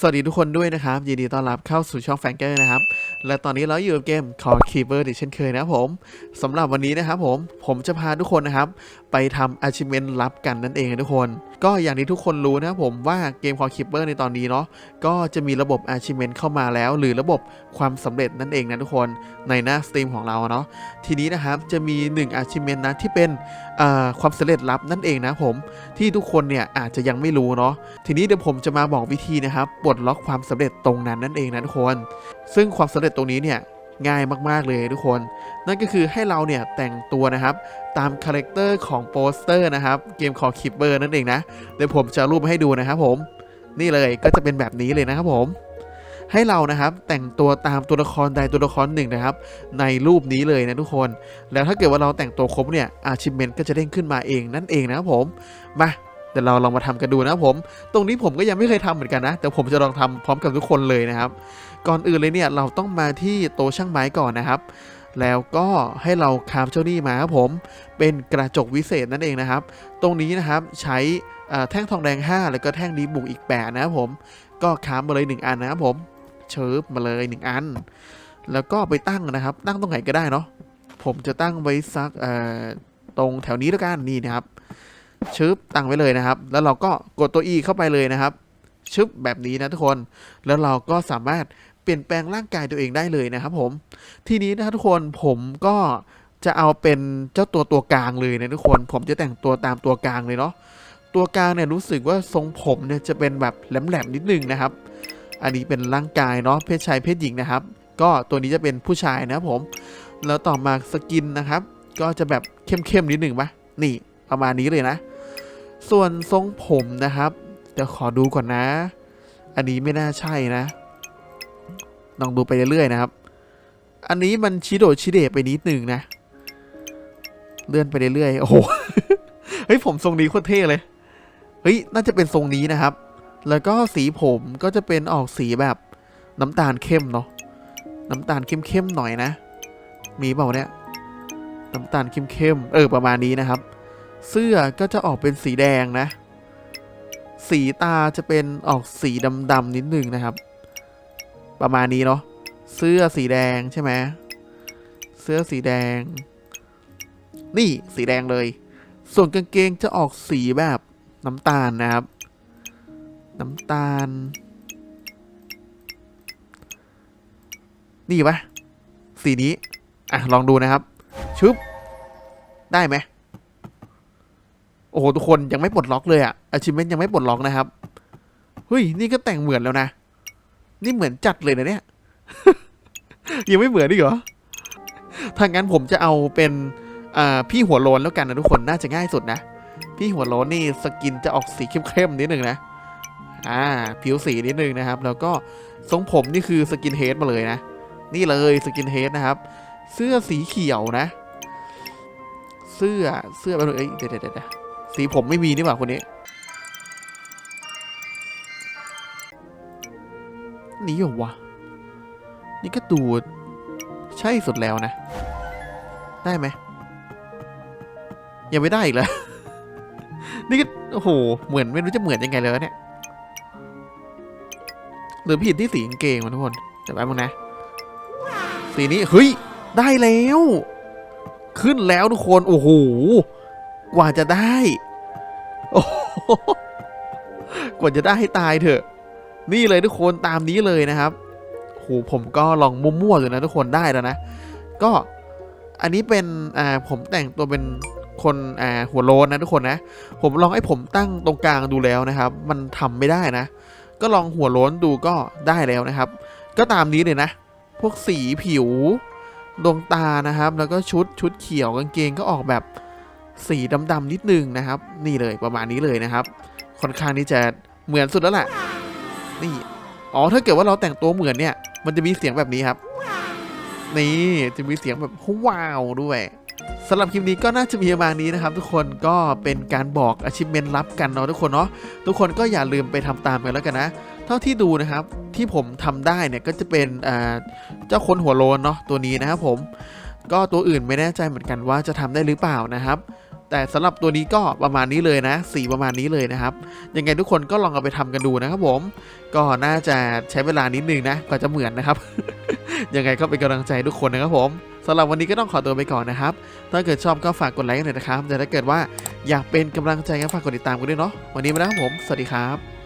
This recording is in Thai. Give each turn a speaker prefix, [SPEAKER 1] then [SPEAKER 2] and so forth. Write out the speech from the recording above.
[SPEAKER 1] สวัสดีทุกคนด้วยนะครับ ยินดีต้อนรับเข้าสู่ช่องแฟงเกอร์นะครับ และตอนนี้เราอยู่กับเกม Call Keeper อีเช่นเคยนะครับผมสำหรับวันนี้นะครับผมผมจะพาทุกคนนะครับ ไปทำอาชิเม้นลับกันนั่นเองทุกคน ก็อย่างที่ทุกคนรู้นะผมว่าเกม Call Keeper ในตอนนี้เนาะก็จะมีระบบ achievement เข้ามาแล้ว หรือระบบความสำเร็จนั่นเองนะทุกคนในหน้าสตรีมของเราเนาะทีนี้นะครับจะมี 1 achievement นะที่เป็นความสำเร็จลับนั่นเองนะผมที่ทุกคนเนี่ยอาจจะยังไม่รู้เนาะทีนี้เดี๋ยวผมจะมาบอกวิธีนะครับปลดล็อกความสำเร็จตรงนั้นนั่นเองนะทุกคน ซึ่งความสำเร็จตรงนี้เนี่ย ง่ายมากๆเลยทุกคน นั่นก็คือให้เราเนี่ยแต่งตัวนะครับ ตามคาแรคเตอร์ของโปสเตอร์นะครับ เกมคอคิปเปอร์นั่นเองนะ เดี๋ยวผมจะรูปให้ดูนะครับผม นี่เลยก็จะเป็นแบบนี้เลยนะครับผมให้เรานะครับแต่งตัวตามตัวละครใดตัวละครหนึ่งนะครับ ในรูปนี้เลยนะทุกคน แล้วถ้าเกิดว่าเราแต่งตัวครบเนี่ยอาชิเมนก็จะเด้งขึ้นมาเองนั่นเองนะครับผม มา เดี๋ยวเราลองมาทำกันดูนะครับผม ตรงนี้ผมก็ยังไม่เคยทำเหมือนกันนะ แต่ผมจะลองทำพร้อมกับทุกคนเลยนะครับ ก่อนอื่นเลยเนี่ยเราต้องมาที่โตช่างไม้ก่อนนะครับ แล้วก็ให้เราคาฟเจ้านี่มาครับผม เป็นกระจกวิเศษนั่นเองนะครับ ตรงนี้นะครับใช้แท่งทองแดง 5 แล้วก็แท่งดีบุกอีก8นะครับผม ก็คาฟมาเลย 1 อันนะครับผมเชิบมาเลย 1 อัน แล้วก็ไปตั้งนะครับ ตั้งตรงไหนก็ได้เนาะ ผมจะตั้งไว้สักตรงแถวนี้แล้วกันนี่นะครับ ชึบตั้งไว้เลยนะครับ แล้วเราก็กดตัว E เข้าไปเลยนะครับ ชึบแบบนี้นะทุกคน แล้วเราก็สามารถเปลี่ยนแปลงร่างกายตัวเองได้เลยนะครับผม ทีนี้นะครับทุกคนผมก็จะเอาเป็นเจ้าตัวตัวกลางเลยนะทุกคน ผมจะแต่งตัวตามตัวกลางเลยเนาะ ตัวกลางเนี่ยรู้สึกว่าทรงผมเนี่ยจะเป็นแบบแหลมๆนิดนึงนะครับ อันนี้เป็นร่างกายเนาะเพศชายเพศหญิงนะครับ ก็ตัวนี้จะเป็นผู้ชายนะครับผม แล้วต่อมาสกินนะครับ ก็จะแบบเข้มๆนิดหนึ่งปะนี่ ประมาณนี้เลยนะ ส่วนทรงผมนะครับเดี๋ยวขอดูก่อนนะ อันนี้ไม่น่าใช่นะลองดูไปเรื่อยๆนะครับ อันนี้มันชิโดชิเดไปนิดหนึ่งนะ เลื่อนไปเรื่อยๆโอ้โหเฮ้ยผมทรงนี้โคตรเท่เลยเฮ้ยน่าจะเป็นทรงนี้นะครับ แล้วก็สีผมก็จะเป็นออกสีแบบน้ำตาลเข้มเนาะน้ำตาลเข้มๆหน่อยนะ มีเปล่าเนี่ยน้ำตาลเข้มๆเออประมาณนี้นะครับ เสื้อก็จะออกเป็นสีแดงนะ สีตาจะเป็นออกสีดำๆนิดนึงนะครับ ประมาณนี้เนาะเสื้อสีแดงใช่ไหมเสื้อสีแดง นี่สีแดงเลย ส่วนกางเกงจะออกสีแบบน้ำตาลนะครับ น้ำตาล นี่ปะสีนี้ อะ ลองดูนะครับ ชุบ ได้ไหม อ้โหทุกคนยังไม่ปลดล็อกเลยอะ achievement ยังไม่ปลดล็อกนะครับเฮ้ยนี่ก็แต่งเหมือนแล้วนะ นี่เหมือนจัดเลยนะเนี่ย ยังไม่เหมือนอีเหรอถ้างั้นผมจะเอาเป็นพี่หัวโลนแล้วกันนะทุกคนน่าจะง่ายสุดนะ พี่หัวโลนนี่สกินจะออกสีเข้มๆนิดนึงนะอ่าผิวสีนิดนึงนะครับ แล้วก็ทรงผมนี่คือสกินเฮดมาเลยนะ นี่เลยสกินเฮดนะครับ เสื้อสีเขียวนะ เสื้อเสื้อแบบเอ้ยเดี๋ยวเดี๋ยวเดี๋ยว สีผมไม่มีนี่หว่าคนนี้นี่เหรอวะ นี่ก็ดูใช่สุดแล้วนะ ได้ไหม ยังไม่ได้อีกเลยนี่ก็ โอ้โห เหมือนไม่รู้จะเหมือนยังไงเลยเนี่ย หรือผิดที่สีกางเกงวะทุกคนเดี๋ยวแป๊บนึงนะ สีนี้ เฮ้ย ได้แล้ว ขึ้นแล้วทุกคน โอ้โห กว่าจะได้ โอ้กว่าจะได้ให้ตายเถอะ นี่เลยทุกคนตามนี้เลยนะครับโหผมก็ลองมั่วๆอยู่นะทุกคนได้แล้วนะ ก็อันนี้เป็นอ่าผมแต่งตัวเป็นคนอ่าหัวโลนนะทุกคนนะ ผมลองให้ผมตั้งตรงกลางดูแล้วนะครับ มันทำไม่ได้นะ ก็ลองหัวโล้นดูก็ได้แล้วนะครับ ก็ตามนี้เลยนะ พวกสีผิวดวงตานะครับ แล้วก็ชุดชุดเขียวกางเกงก็ออกแบบ สีดำๆนิดนึงนะครับ นี่เลยประมาณนี้เลยนะครับ ค่อนข้างที่จะเหมือนสุดแล้วแหละนี่อ๋อถ้าเกิดว่าเราแต่งตัวเหมือนเนี่ย มันจะมีเสียงแบบนี้ครับ นี่จะมีเสียงแบบว้าวด้วยสำหรับคลิปนี้ก็น่าจะมีประมาณนี้นะครับ ทุกคนก็เป็นการบอก achievement ลับกันเนาะทุกคนเนาะทุกคนก็อย่าลืมไปทำตามกันแล้วกันนะ เท่าที่ดูนะครับที่ผมทำได้เนี่ยก็จะเป็นเจ้าคนหัวโลนเนาะตัวนี้นะครับผม ก็ตัวอื่นไม่แน่ใจเหมือนกันว่าจะทำได้หรือเปล่านะครับ แต่สำหรับตัวนี้ก็ประมาณนี้เลยนะ สีประมาณนี้เลยนะครับ ยังไงทุกคนก็ลองเอาไปทำกันดูนะครับผม ก็น่าจะใช้เวลานิดนึงนะกว่าจะเหมือนนะครับ ยังไงก็เป็นกำลังใจทุกคนนะครับผมสำหรับวันนี้ก็ต้องขอตัวไปก่อนนะครับ ถ้าเกิดชอบก็ฝากกดไลค์กันหน่อยนะครับ แต่ถ้าเกิดว่าอยากเป็นกำลังใจก็ฝากกดติดตามกันด้วยเนาะ วันนี้ไปแล้วครับผม สวัสดีครับ